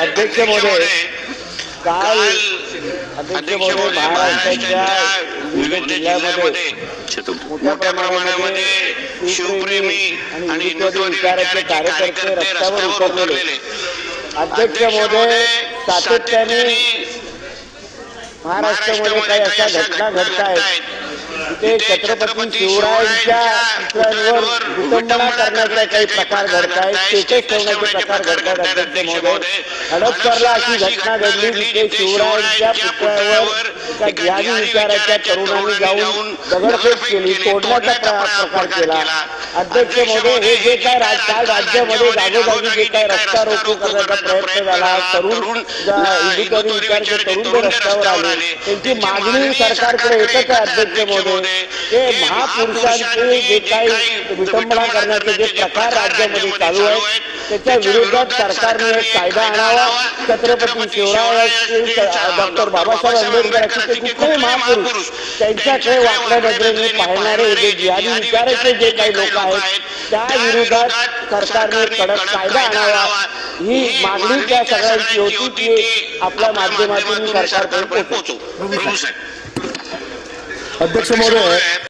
अध्यक्ष महोदय काल अध्यक्ष महोदय महाराष्ट्राच्या विविध जिल्ह्यामध्ये मोठ्या प्रमाणामध्ये शिवप्रेमी आणि हिंदुत्व विचाराचे कार्यकर्ते रस्त्यावर उतरलेले. अध्यक्ष महोदय सातत्याने महाराष्ट्रामध्ये काही अशा घटना घडत आहेत छत्रपती शिवरायांच्या चित्रांवर विटंबना करण्याचा काही प्रकार घडत आहेत. स्टेटस ठेवण्याचे प्रकार घडत आहेत अध्यक्ष महोदय. हडपसरला अशी घटना घडली जिथे शिवरायांच्या पुतळ्यावर एका ज्ञानी विचाराच्या तरुणांनी जाऊन दगडफेक केली तोडण्याचा प्र- प्रकार केला. अध्यक्ष महोदय हे जे काय राज- काल राज्यामध्ये जागोजागी जे काय रस्ता रोको करण्याचा प्रयत्न झाला. तरुण ज- हिंदुत्वादी विचारचे तरुण जे रस्त्यावर आले. त्यांची मागणी सरकारकडे एकच आहे अध्यक्ष महोदय? महापुरुषांचे जे काही विटंबना करण्याचे जे प्रकार राज्यामध्ये चालू आहेत त्याच्या विरोधात सरकारने एक कायदा आणावा. छत्रपती शिवरायांचे डॉक्टर बाबासाहेब आंबेडकरांचे ते कुठलेही महापुरुष. त्यांच्याकडे वाकड्या नजरेने पाहणारे जे जिहादी विचाराचे जे काही लोक आहेत त्या विरोधात सरकारने कडक कायदा आणावा. ही मागणी त्या सगळ्यांची होती ती आपल्या माध्यमातून सरकारकडे पोहोचू. अध्यक्ष महोदय